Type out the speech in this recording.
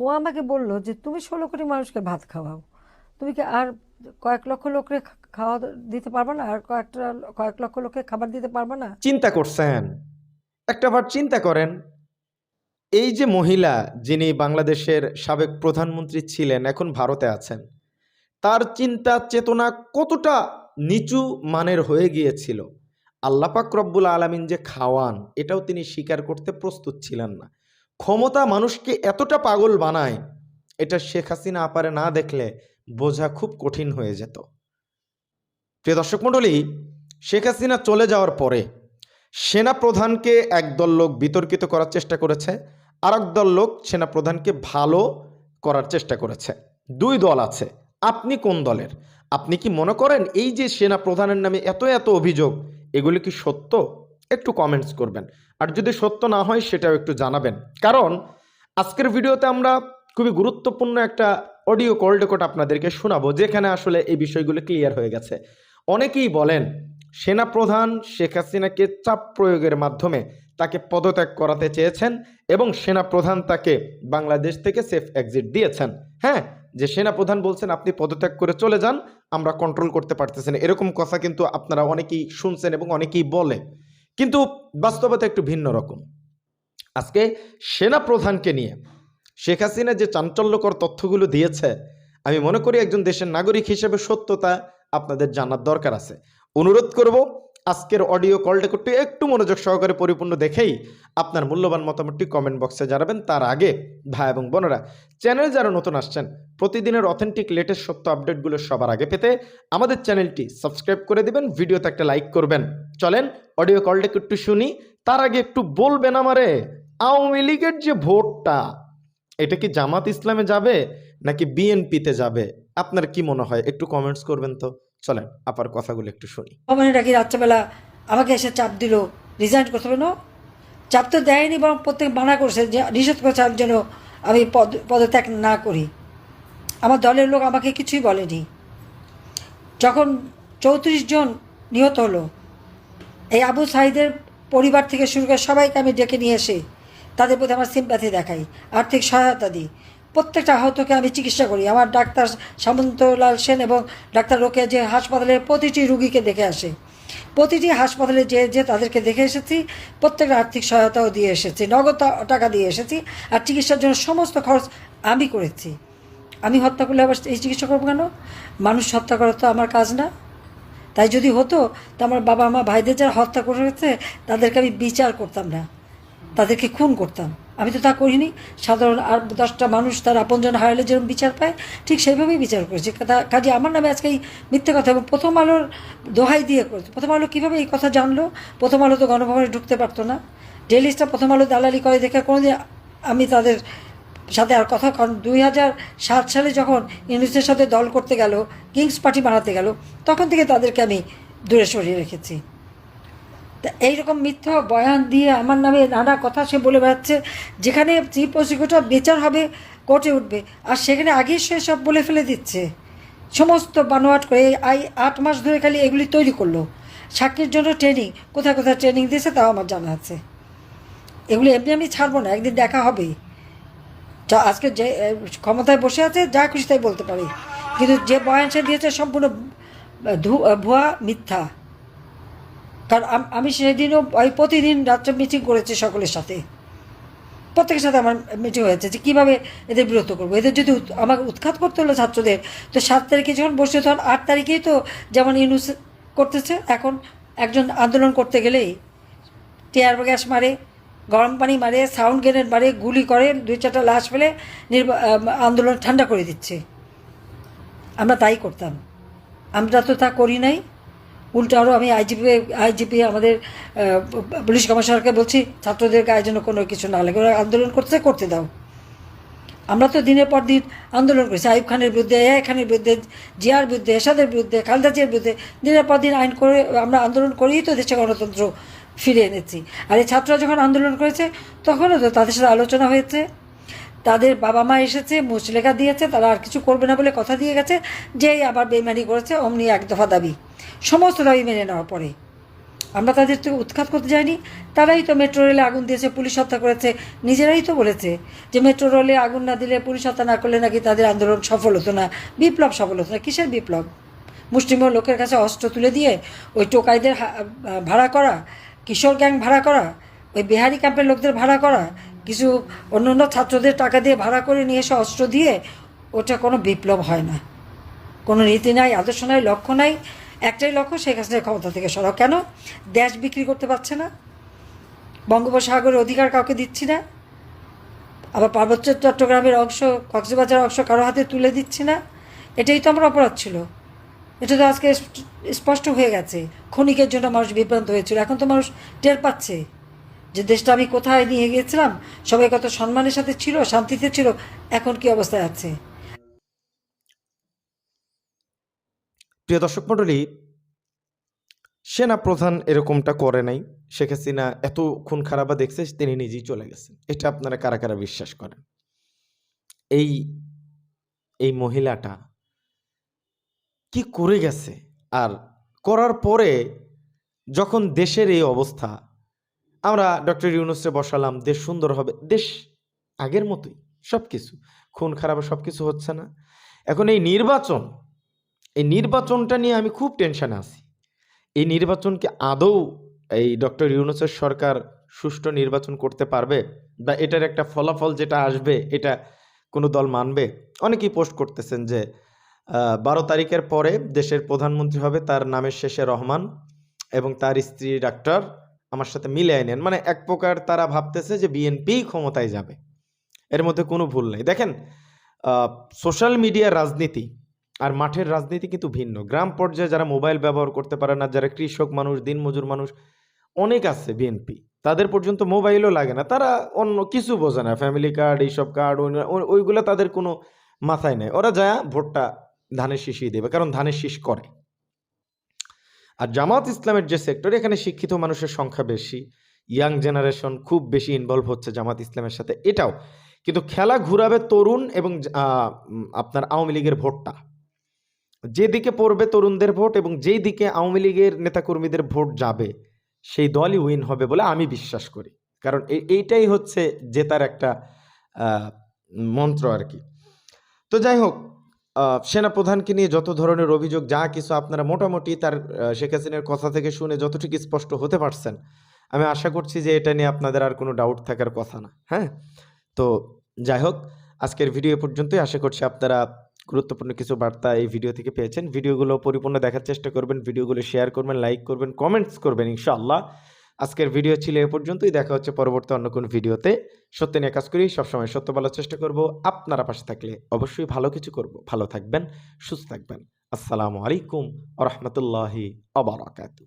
ও আমাকে বলল যে, তুমি ষোলো কোটি মানুষকে ভাত খাওয়াও। তুমি কি আর কয়েক লক্ষ লোককে খাওয়া দিতে পারবে না? আর কয়েকটা কয়েক লক্ষ লোককে খাবার দিতে পারবে না? চিন্তা করছেন? একটা বার চিন্তা করেন। এই যে মহিলা যিনি বাংলাদেশের সাবেক প্রধানমন্ত্রী ছিলেন, এখন ভারতে আছেন, তার চিন্তা চেতনা কতটা নিচু মানের হয়ে গিয়েছিল? আল্লাপাক রব্বুল আলমিন যে খাওয়ান, এটাও তিনি স্বীকার করতে প্রস্তুত ছিলেন না। ক্ষমতা মানুষকে এতটা পাগল বানায়, এটা শেখ হাসিনা আপারে না দেখলে বোঝা খুব কঠিন হয়ে যেত। প্রিয় দর্শক মণ্ডলী, শেখ হাসিনা চলে যাওয়ার পরে সেনা প্রধানকে একদল লোক বিতর্কিত করার চেষ্টা করেছে আর দল লোক সেনা প্রধানকে ভালো করার চেষ্টা করেছে। দুই দল আছে, আপনি কোন দলের? আপনি কি মনে করেন এই যে সেনা প্রধানের নামে এত এত অভিযোগ, এগুলি কি সত্য? একটু কমেন্টস করবেন। আর যদি সত্য না হয়, সেটাও একটু জানাবেন। কারণ, আজকের ভিডিওতে আমরা খুবই গুরুত্বপূর্ণ একটা অডিও কল রেকর্ড আপনাদেরকে শোনাবো, যেখানে আসলে এই বিষয়গুলো ক্লিয়ার হয়ে গেছে। অনেকেই বলেন, সেনাপ্রধান শেখ হাসিনাকে চাপ প্রয়োগের মাধ্যমে তাকে পদত্যাগ করাতে চেয়েছেন এবং সেনাপ্রধান তাকে বাংলাদেশ থেকে সেফ এক্সিট দিয়েছেন। হ্যাঁ যে সেনাপ্রধান বলছেন, আপনি পদত্যাগ করে চলে যান, আমরা কন্ট্রোল করতে পারতেছেন এরকম কথা কিন্তু আপনারা অনেকেই শুনছেন এবং অনেকেই বলে। কিন্তু বাস্তবতা একটু ভিন্ন রকম। আজকে সেনা প্রধানকে নিয়ে শেখ হাসিনা যে চাঞ্চল্যকর তথ্যগুলো দিয়েছে, আমি মনে করি একজন দেশের নাগরিক হিসেবে সত্যতা আপনাদের জানার দরকার আছে। অনুরোধ করব আজকের অডিও কলটা করতে একটু মনোযোগ সহকারে পরিপূর্ণ দেখেই আপনার মূল্যবান মতামতটি কমেন্ট বক্সে জানাবেন। তার আগে ভাই এবং বোনেরা চ্যানেল যারা নতুন আসছেন, প্রতিদিনের অথেন্টিক লেটেস্ট সত্য আপডেটগুলো সবার আগে পেতে আমাদের চ্যানেলটি সাবস্ক্রাইব করে দিবেন, ভিডিওতে একটা লাইক করবেন। চলেন অডিও কলটা একটু শুনি। তার আগে একটু বলবেন আমারে, আওয়ামী লীগের যে ভোটটা, এটা কি জামাত ইসলামে যাবে নাকি বিএনপিতে যাবে? আপনার কি মনে হয়? একটু কমেন্টস করবেন তো। চলেন, আপার কথাগুলো একটু শুনি। ভবনে ডাকি রাত্রেবেলা আমাকে এসে চাপ দিল, রিজাইন করতে হবে না। চাপ তো দেয়নি, বরং প্রত্যেক মানা করছে যে, নিষেধ করেছে আমি যেন আমি পদ, পদত্যাগ না করি। আমার দলের লোক আমাকে কিছুই বলেনি। যখন চৌত্রিশ জন নিহত হলো, এই আবু সাহিদের পরিবার থেকে শুরু করে সবাইকে আমি ডেকে নিয়ে এসে তাদের প্রতি আমার সিম্প্যাথি দেখাই, আর্থিক সহায়তা দিই। প্রত্যেকটা আহতকে আমি চিকিৎসা করি। আমার ডাক্তার সামন্তলাল সেন এবং ডাক্তার রোকে যে হাসপাতালের প্রতিটি রুগীকে দেখে আসে। প্রতিটি হাসপাতালে যে যে তাদেরকে দেখে এসেছি প্রত্যেকটা আর্থিক সহায়তাও দিয়ে এসেছি, নগদ টাকা দিয়ে এসেছি, আর চিকিৎসার জন্য সমস্ত খরচ আমি করেছি। আমি হত্যা করলে আবার এই চিকিৎসা করব কেন? মানুষ হত্যা করা তো আমার কাজ না। তাই যদি হতো, তো আমার বাবা মা ভাইদের যারা হত্যা করেছে, তাদেরকে আমি বিচার করতাম না। তাদেরকে খুন করতাম। আমি তো তা করিনি। সাধারণ আর দশটা মানুষ তার আপনজন হারালে যেরকম বিচার পায়, ঠিক সেইভাবেই বিচার করেছি কাজে আমার নামে আজকে এই মিথ্যে কথা এবং প্রথম আলোর দোহাই দিয়ে করেছে। প্রথম আলো কীভাবে এই কথা জানলো? প্রথম আলো তো গণভবনে ঢুকতে পারতো না। ডেলিস্টটা প্রথম আলো দালালি করে দেখে কোনো কোনোদিন আমি তাদের সাথে আর কথা কারণ দুই হাজার সাত সালে যখন ইংলিশের সাথে দল করতে গেল, কিংস পার্টি বানাতে গেল, তখন থেকে তাদেরকে আমি দূরে সরিয়ে রেখেছি। এইরকম মিথ্যা বয়ান দিয়ে আমার নামে নানা কথা সে বলে বেড়াচ্ছে, যেখানে চিফ প্রসিকিউটর বিচার হবে, কোর্টে উঠবে, আর সেখানে আগেই সে সব বলে ফেলে দিচ্ছে। সমস্ত বানোয়াট করে এই আই আট মাস ধরে খালি এগুলি তৈরি করল। সাক্ষীর জন্য ট্রেনিং কোথায় কোথায় ট্রেনিং দিয়েছে তাও আমার জানা আছে। এগুলি এমনি আমি ছাড়বো না, একদিন দেখা হবে। যা আজকে যে ক্ষমতায় বসে আছে, যা খুশি তাই বলতে পারি। কিন্তু যে বয়ান সে দিয়েছে সম্পূর্ণ ভুয়া, মিথ্যা। কারণ আমি সেদিনও ওই প্রতিদিন রাত্রে মিটিং করেছি সকলের সাথে। প্রত্যেকের সাথে আমার মিটিং হয়েছে যে কীভাবে এদের বিরত করব। এদের যদি আমাকে উৎখাত করতে হলো ছাত্রদের, তো সাত তারিখে যখন বসে তখন আট তারিখেই তো যেমন ইউনুস করতেছে, এখন একজন আন্দোলন করতে গেলেই টিয়ার গ্যাস মারে, গরম পানি মারে, সাউন্ড গ্রেনেড মারে, গুলি করে, দুই চারটা লাশ ফেলে আন্দোলন ঠান্ডা করে দিচ্ছে। আমরা তাই করতাম। আমরা তো তা করি নাই। উল্টো আরও আমি আইজিপি আইজিপি আমাদের পুলিশ কমিশনারকে বলছি ছাত্রদের গায়ে যেন কোনো কিছু না লাগে, ওরা আন্দোলন করতে করতে দাও। আমরা তো দিনের পর দিন আন্দোলন করেছি আইব খানের বিরুদ্ধে, এ খানের বিরুদ্ধে, জিয়ার বিরুদ্ধে, এরশাদের বিরুদ্ধে, খালেদা জিয়ার বিরুদ্ধে, দিনের পর দিন আইন করে আমরা আন্দোলন করেই তো দেশে গণতন্ত্র ফিরে এনেছি। আর এই ছাত্ররা যখন আন্দোলন করেছে, তখনও তো তাদের সাথে আলোচনা হয়েছে। তাদের বাবা মা এসেছে, মুচলেখা দিয়েছে, তারা আর কিছু করবে না বলে কথা দিয়ে গেছে, যেই আবার বেইমানি করেছে, অমনি এক দফা দাবি। সমস্ত দাবি মেনে নেওয়ার পরে। আমরা তাদের থেকে উৎখাত করতে যাইনি। তারাই তো মেট্রো রেলে আগুন দিয়েছে, পুলিশ হত্যা করেছে, নিজেরাই তো বলেছে যে মেট্রো রেলে আগুন না দিলে পুলিশ হত্যা না করলে নাকি তাদের আন্দোলন সফল হতো না, বিপ্লব সফল হতো না। কিসের বিপ্লব? মুসলিম লোকের কাছে অস্ত্র তুলে দিয়ে ওই টোকাইদের ভাড়া করা, কিশোর গ্যাং ভাড়া করা, ওই বিহারি ক্যাম্পের লোকদের ভাড়া করা কিছু অন্য অন্য ছাত্রদের টাকা দিয়ে ভাড়া করে নিয়ে এসে অস্ত্র দিয়ে, ওটা কোনো বিপ্লব হয় না। কোনো নীতি নাই, আদর্শ নাই, লক্ষ্য নাই। একটাই লক্ষ্য, শেখ হাসিনার ক্ষমতা থেকে সরাও। কেন? দেশ বিক্রি করতে পারছে না। বঙ্গোপসাগরের অধিকার কাউকে দিচ্ছি না। আবার পার্বত্য চট্টগ্রামের অংশ কক্সবাজার অংশ কারও হাতে তুলে দিচ্ছি না। এটাই তো আমার অপরাধ ছিল। এটা তো আজকে স্পষ্ট হয়ে গেছে। ক্ষণিকের জন্য মানুষ বিভ্রান্ত হয়েছিল। এখন তো মানুষ টের পাচ্ছে। যে দেশটা আমি কোথায় নিয়ে গিয়েছিলাম, সবাই কত সম্মানের সাথে ছিল, শান্তিতে ছিল, এখন কি অবস্থায় আছে? প্রিয় দর্শক মণ্ডলী সেনা প্রধান এরকমটা করে নাই। শেখ হাসিনা এত খুন খারাপা দেখছে তিনি নিজেই চলে গেছেন। এটা আপনারা কারা কারা বিশ্বাস করেন? এই এই মহিলাটা কি করে গেছে? আর করার পরে যখন দেশের এই অবস্থা আমরা ডক্টর ইউনুসে বসালাম, দেশ সুন্দর হবে। দেশ আগের মতোই সব কিছু খুন খারাপ সব কিছু হচ্ছে না। এখন এই নির্বাচন, এই নির্বাচনটা নিয়ে আমি খুব টেনশানে আছি। এই নির্বাচনকে আদৌ এই ডক্টর ইউনুসের সরকার সুষ্ঠু নির্বাচন করতে পারবে বা এটার একটা ফলাফল যেটা আসবে, এটা কোনো দল মানবে? অনেকেই পোস্ট করতেছেন যে বারো তারিখের পরে দেশের প্রধানমন্ত্রী হবে, তার নামের শেষে রহমান এবং তার স্ত্রী ডাক্তার আমার সাথে মিলে নেন। মানে এক প্রকার তারা ভাবতেছে যে বিএনপি ক্ষমতায় যাবে। এর মধ্যে কোনো ভুল নেই। দেখেন সোশ্যাল মিডিয়ার রাজনীতি আর মাঠের রাজনীতি কিন্তু ভিন্ন। গ্রাম পর্যায়ে যারা মোবাইল ব্যবহার করতে পারে না, যারা কৃষক মানুষ, দিনমজুর মানুষ, অনেক আছে বিএনপি তাদের পর্যন্ত মোবাইলও লাগে না। তারা অন্য কিছু বোঝে না। ফ্যামিলি কার্ড এইসব কার্ড ওইগুলো তাদের কোনো মাথায় নেই। ওরা যায় ভোটটা ধানের শীষই দেবে, কারণ ধানের শীষ করে। আর জামাত ইসলামের যে সেক্টর এখানে শিক্ষিত মানুষের সংখ্যা বেশি। ইয়াং জেনারেশন খুব বেশি ইনভলভ হচ্ছে জামাত ইসলামের সাথে। এটাও। কিন্তু খেলা ঘুরাবে তরুণ এবং আপনার আওয়ামী লীগের ভোটটা। যেদিকে পড়বে তরুণদের ভোট এবং যেই দিকে আওয়ামী লীগের নেতাকর্মীদের ভোট যাবে, সেই দলই উইন হবে বলে আমি বিশ্বাস করি। কারণ এইটাই হচ্ছে জেতার একটা মন্ত্র আর কি। তো যাই হোক সেনাপ্রধানকে নিয়ে যত ধরনের অভিযোগ, যা কিছু আপনারা মোটামুটি তার শেখ হাসিনার কথা থেকে শুনে যতটুকু স্পষ্ট হতে পারছেন, আমি আশা করছি যে এটা নিয়ে আপনাদের আর কোনো ডাউট থাকার কথা না। হ্যাঁ? তো যাই হোক, আজকের ভিডিও পর্যন্তই। আশা করছি আপনারা গুরুত্বপূর্ণ কিছু বার্তা এই ভিডিও থেকে পেয়েছেন। ভিডিওগুলো পরিপূর্ণ দেখার চেষ্টা করবেন ভিডিওগুলো শেয়ার করবেন লাইক করবেন কমেন্টস করবেন, ইনশাআল্লাহ। আজকের ভিডিও ছিল এ পর্যন্তই। দেখা হচ্ছে পরবর্তী অন্য কোন ভিডিওতে সত্য নিয়ে কাজ করি, সবসময় সত্য বলার চেষ্টা করব। আপনারা পাশে থাকলে অবশ্যই ভালো কিছু করব। ভালো থাকবেন, সুস্থ থাকবেন। আসসালামু আলাইকুম রহমতুল্লাহি আবরাকাতু